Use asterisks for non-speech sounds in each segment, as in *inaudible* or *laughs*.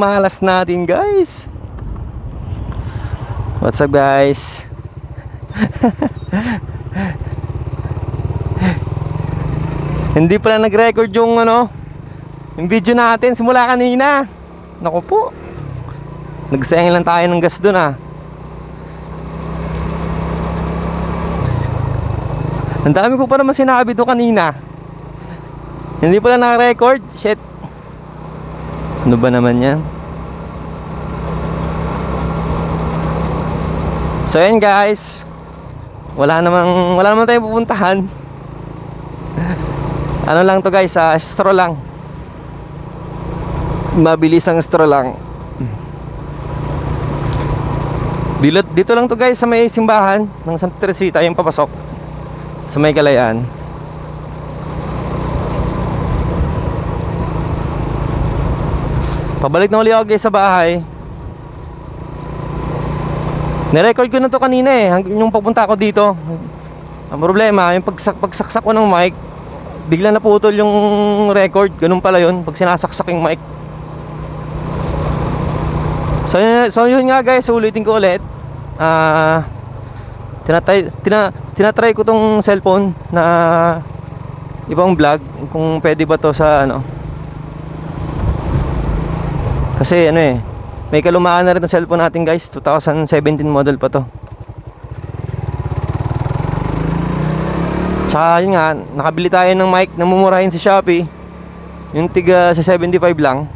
Malas natin guys. What's up guys? *laughs* Hindi pala nag-record yung ano Yung video natin simula kanina. Naku po. Nagsayang lang tayo ng gas dun ah. Ang dami ko pa naman sinabi doon kanina. Hindi pala naka-record. Shit Ano ba naman yan? So yun guys. Wala namang Wala naman tayong pupuntahan. *laughs* Ano lang to guys ah, Straw lang. Mabilis ang straw lang. Dito, dito lang to guys sa may simbahan ng Santa Teresita. Yung papasok. Sa may kalayaan. Pabalik na uli ako guys sa bahay. Nirecord ko na to kanina eh, yung pagpunta ko dito. Ang problema, yung pagsak pagsaksak ko ng mic, bigla naputol yung record. Ganun pala yun, pag sinasaksak yung mic. So, so yun nga guys, ulitin ko ulit. Ah, tinatry, tina, tinatry ko tong cellphone na ibang vlog kung pwede ba to sa ano. Kasi ano eh, may kalumaan na rin ng cellphone natin guys, 2017 model pa to. Tsaka yun nga, nakabili tayo ng mic na mumurahin sa Shopee. Yung tiga sa 75 lang.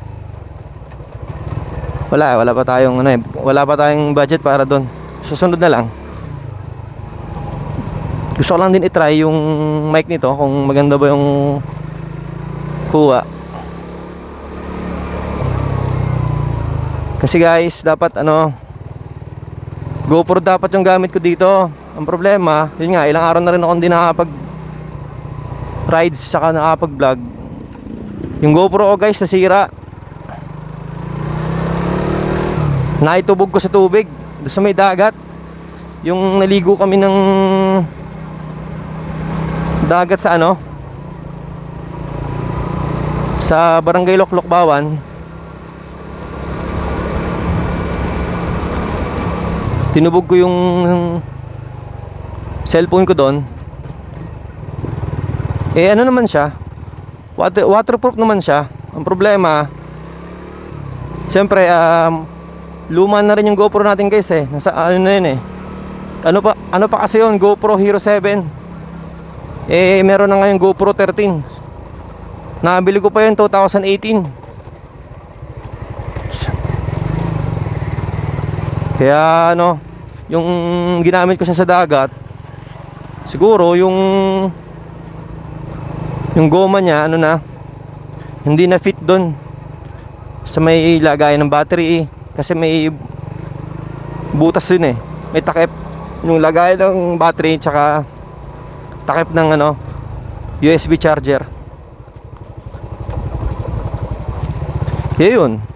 Wala, wala pa tayong ano eh, wala pa tayong budget para doon. Susunod na lang. Gusto ko lang din i-try yung mic nito kung maganda ba yung kuha. Kasi guys, dapat ano GoPro dapat yung gamit ko dito. Ang problema, yun nga, ilang araw na rin ako hindi nakakapag rides saka nakakapag vlog. Yung GoPro ko guys, nasira. Naitubog ko sa tubig doon sa may dagat. Yung naligo kami ng dagat sa ano? Sa Barangay Loklok Bawan. Tinubog ko yung cellphone ko doon. Eh ano naman siya? Water, waterproof naman siya. Ang problema, siyempre, um, luma na rin yung GoPro natin guys eh. Nasa ano na yun eh. Ano pa, ano pa kasi yun, GoPro Hero 7. Eh, meron na ngayon GoPro 13. Nabili ko pa yun 2018. Kaya ano, yung ginamit ko siya sa dagat, siguro yung yung goma niya, ano na, hindi na fit doon sa may lagayan ng battery eh. Kasi may butas yun eh. May takip. Yung lagayan ng battery tsaka takip ng ano, USB charger. Kaya yun.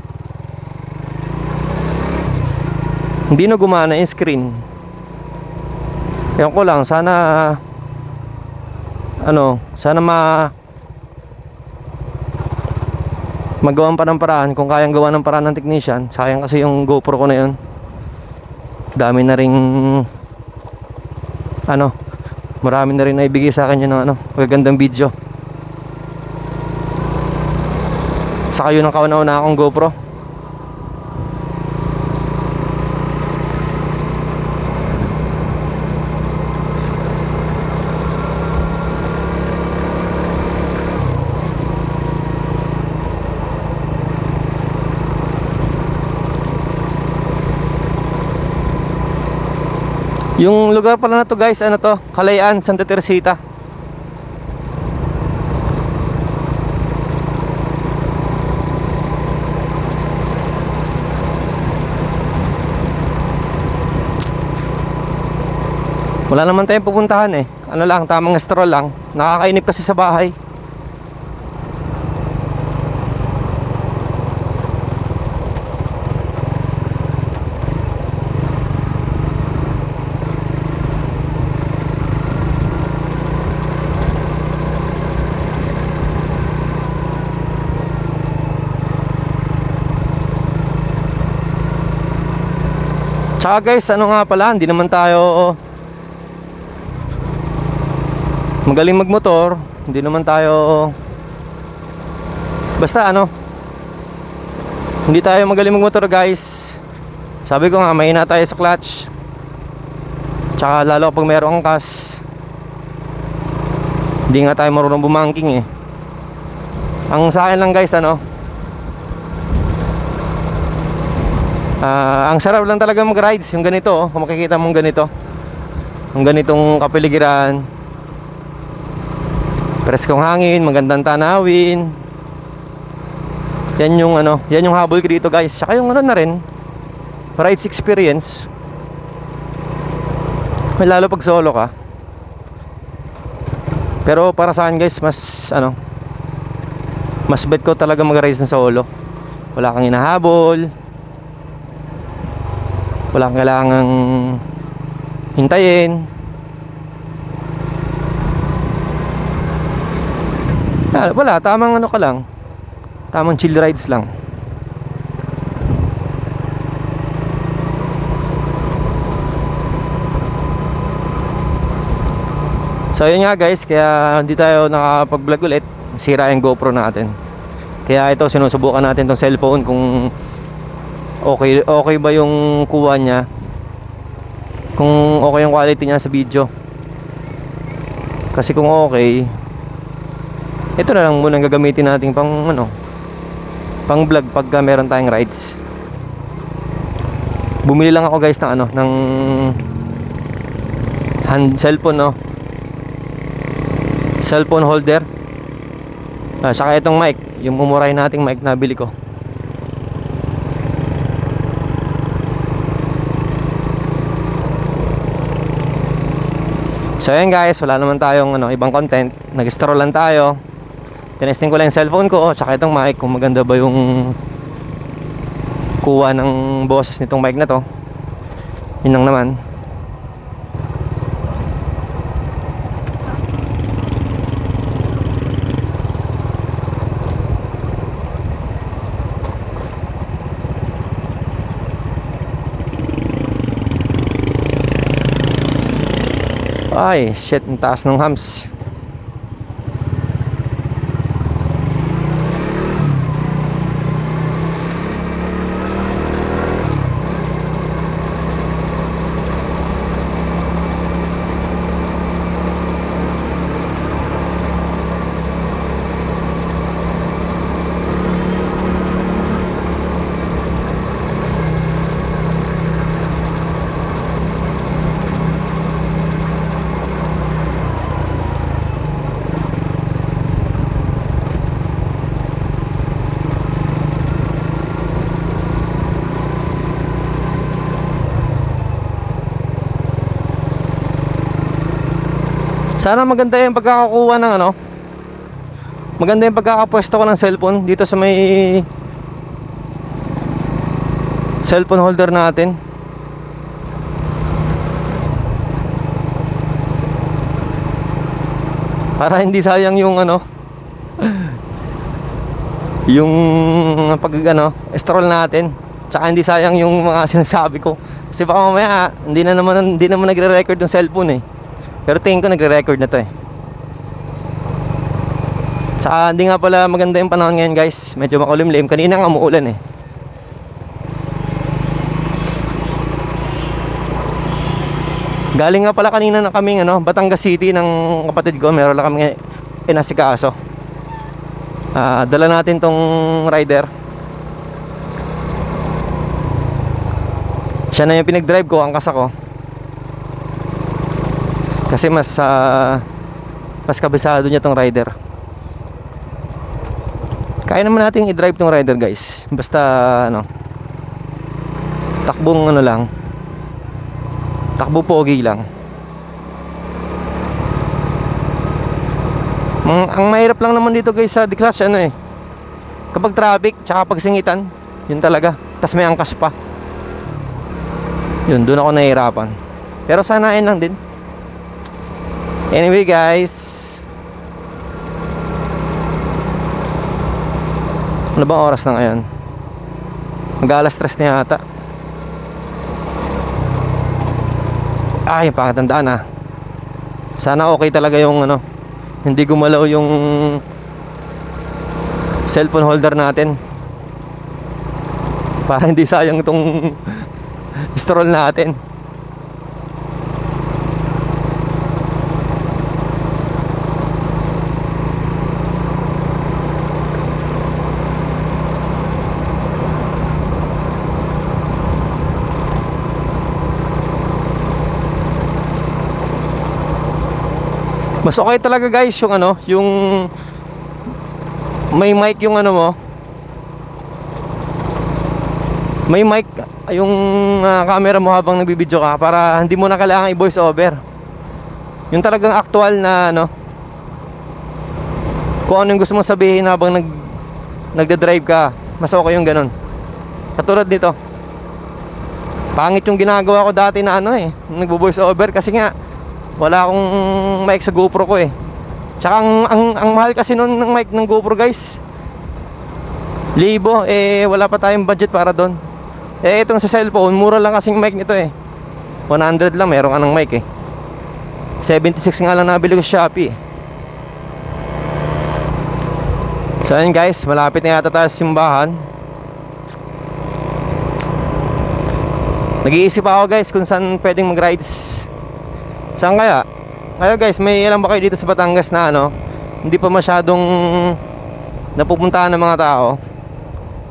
Hindi na gumana yung screen. Ewan ko lang, sana ano, sana ma magawan pa ng paraan. Kung kayang gawa ng paraan ng technician sayang kasi yung GoPro ko na yun. Dami na ring ano marami na rin naibigay sa akin yun ng ano magagandang video. Saka yun ang kauna-una akong GoPro Yung lugar pala na to guys, ano to? Kalayaan, Santa Teresita. Wala naman tayong pupuntahan eh. Ano lang, tamang stroll lang. Nakakainip kasi sa bahay. Tsaka guys, ano nga pala, hindi naman tayo magaling magmotor, hindi naman tayo basta ano hindi tayo magaling magmotor guys. Sabi ko nga, mahina tayo sa clutch. Tsaka lalo pag mayroong angkas. Hindi nga tayo marunong bumangking eh. Ang sa akin lang guys, ano, Ah, ang sarap lang talaga mag-rides, yung ganito, oh, kung makikita mong ganito. Yung ganitong kapiligiran. Preskong hangin, magandang tanawin. Yan yung ano, yan yung habol ko dito, guys. Saka yung ano na rin, rides experience. Lalo pag solo ka. Pero para sa akin, guys, mas ano, mas bet ko talaga mag-rides na solo. Wala kang hinahabol wala kang kailangang hintayin. Ah, wala, tamang ano ka lang. Tamang chill rides lang. So yun nga guys kaya hindi tayo nakapag vlog ulit. Sira yung GoPro natin. Kaya ito sinusubukan natin tong cellphone kung okay okay ba yung kuha niya? Kung okay yung quality niya sa video. Kasi kung okay ito na lang muna gagamitin natin pang ano pang vlog pagka meron tayong rides. Bumili lang ako guys ng ano ng hand cellphone no? Cellphone holder. Ah, saka itong mic yung mumuray nating mic na bili ko So ayan guys, wala naman tayong ano, ibang content. Nag-stroll lang tayo. Tinesting ko lang yung cellphone ko, tsaka itong mic kung maganda ba yung kuha ng boses nitong mic na to. Yun lang naman. Ay, shit, ang taas ng hams. Sana maganda yung pagkakakuha ng ano. Maganda yung pagkakapwesto ko ng cellphone dito sa may cellphone holder natin. Para hindi sayang yung ano *laughs* yung pag ano, stroll natin. Tsaka hindi sayang yung mga *laughs* sinasabi ko. Kasi baka mamaya hindi na naman hindi naman nagre-record ng cellphone eh. Pero tingin ko nagre-record na to eh. Tsaka hindi nga pala maganda yung panahon ngayon guys. Medyo makulimlim. Kanina nga umuulan eh. Galing nga pala kanina na kaming ano, Batangas City ng kapatid ko. Meron lang kami inasikaso. Ah, dala natin tong rider. Siya na yung pinag-drive ko, angkas ako. Kasi mas ah, mas kabisado niya tong rider. Kaya naman natin i-drive tong rider, guys. Basta ano takbong ano lang. Takbo pogi lang. Ang, ang mahirap lang naman dito guys sa D-Class ano eh. Kapag traffic, tsaka pag singitan, yun talaga. Tapos may angkas pa. Yun, doon ako nahihirapan. Pero sanain lang din. Anyway guys Ano bang oras na ngayon? Mag alas stress na yata Ay, pangit ang daan ah. Sana okay talaga yung ano, hindi gumalaw yung cellphone holder natin. Para hindi sayang itong *laughs* stroll natin. Mas okay talaga guys yung ano, yung may mic yung ano mo. May mic yung ah, camera mo habang nagbibideo ka para hindi mo na kailangan i-voice over. Yung talagang actual na ano kung ano yung gusto mong sabihin habang nag nagda-drive ka, mas okay yung ganun. Katulad nito. Pangit yung ginagawa ko dati na ano eh, nagbo-voice over kasi nga wala akong mic sa GoPro ko eh. Tsaka ang, ang, ang mahal kasi nun ng mic ng GoPro guys. Libo, eh wala pa tayong budget para doon. Eh itong sa cellphone, mura lang kasing mic nito eh. 100 lang, meron ka ng mic eh. 76 nga lang nabili ko sa Shopee. So ayun guys, malapit na yata tayo sa simbahan. Nag-iisip ako guys kung saan pwedeng mag-rides. Saan kaya? Kaya guys, may alam ba kayo dito sa Batangas na ano, hindi pa masyadong napupuntahan ng mga tao.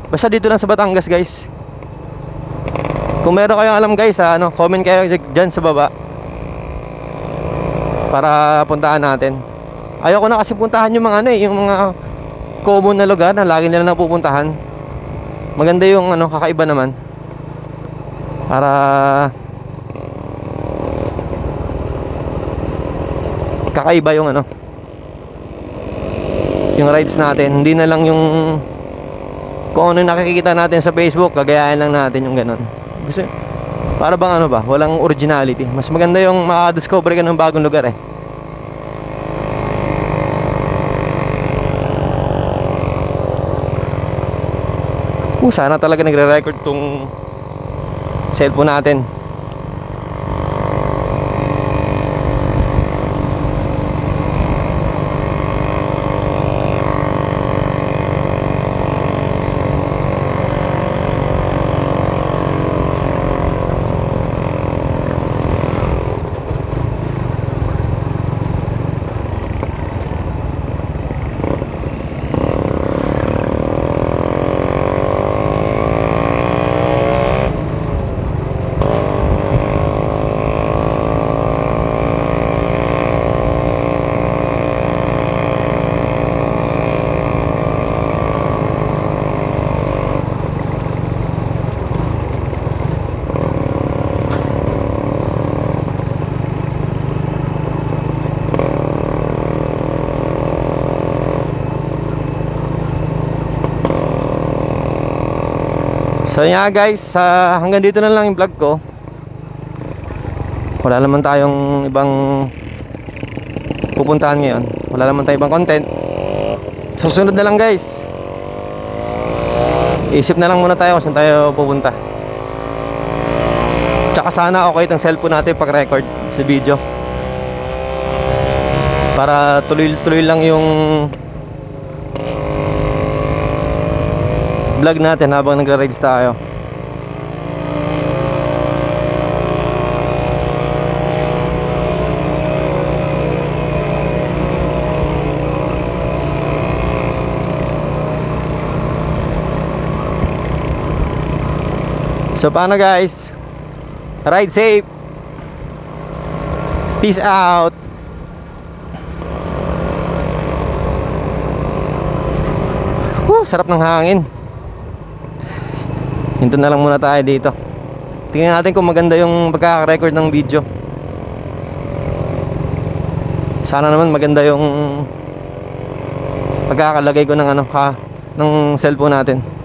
Basta dito lang sa Batangas guys. Kung meron kayong alam guys, ha, ano, comment kayo dyan sa baba. Para puntahan natin. Ayoko na kasi puntahan yung mga ano eh, yung mga common na lugar na lagi nila napupuntahan. Maganda yung ano, kakaiba naman. Para kakaiba yung ano. Yung rides natin. Hindi na lang yung kung ano nakikita natin sa Facebook kagayahin lang natin yung ganun. Kasi para bang ano ba? Walang originality. Mas maganda yung makadiscover ka ng bagong lugar eh. Uh, sana talaga nagre-record tong cellphone natin So yun nga guys, ah, hanggang dito na lang yung vlog ko. Wala naman tayong ibang pupuntahan ngayon. Wala naman tayong ibang content. Susunod na lang guys. Isip na lang muna tayo kung saan tayo pupunta. Tsaka sana okay itong cellphone natin pag record sa video. Para tuloy-tuloy lang yung vlog natin habang nagra-rides tayo. So paano guys? Ride safe. Peace out. Woo, sarap ng hangin. Hinto na lang muna tayo dito. Tingnan natin kung maganda yung pagkaka-record ng video. Sana naman maganda yung pagkakalagay ko ng ano ka ng cellphone natin.